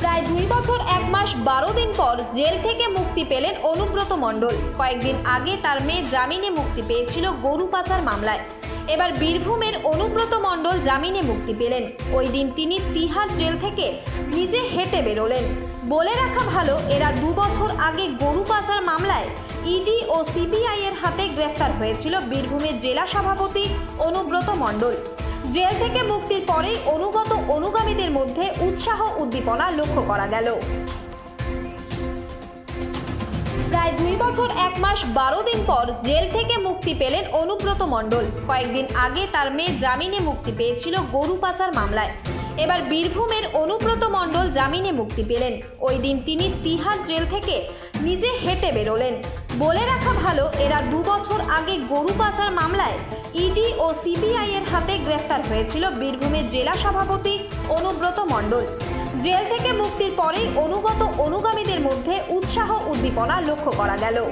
প্রায় দুই বছর, এক মাস, বারো দিন পর জেল থেকে মুক্তি পেলেন অনুব্রত মণ্ডল। কয়েকদিন আগে তার মেয়ে জামিনে মুক্তি পেয়েছিল গরু পাচার মামলায়। এবার বীরভূমের অনুব্রত মণ্ডল জামিনে মুক্তি পেলেন। ওই দিন তিনি তিহার জেল থেকে নিজে হেঁটে বেরোলেন। বলে রাখা ভালো, এরা দু বছর আগে গরু পাচার মামলায় ইডি ও সিবিআই এর হাতে গ্রেফতার হয়েছিল বীরভূমের জেলা সভাপতি অনুব্রত মণ্ডল। জেল থেকে মুক্তির পরেই মধ্যে উৎসাহ উদ্দীপনা লক্ষ্য করা গেল। প্রায় দুই বছর, এক মাস, বারো দিন পর জেল থেকে মুক্তি পেলেন অনুব্রত মণ্ডল। কয়েকদিন আগে তার মেয়ে জামিনে মুক্তি পেয়েছিল গরু পাচার মামলায়। এবার বীরভূমের অনুব্রত মণ্ডল জামিনে মুক্তি পেলেন। ওই দিন তিনি তিহার জেল থেকে নিজে হেঁটে বেরোলেন। বলে রাখা ভালো, এরা দু বছর আগে গরু পাচার মামলায় ইডি ও সিবিআই এর হাতে গ্রেফতার হয়েছিল বীরভূমের জেলা সভাপতি অনুব্রত মণ্ডল। জেল থেকে মুক্তির পরেই অনুগত অনুগামীদের মধ্যে উৎসাহ উদ্দীপনা লক্ষ্য করা গেল।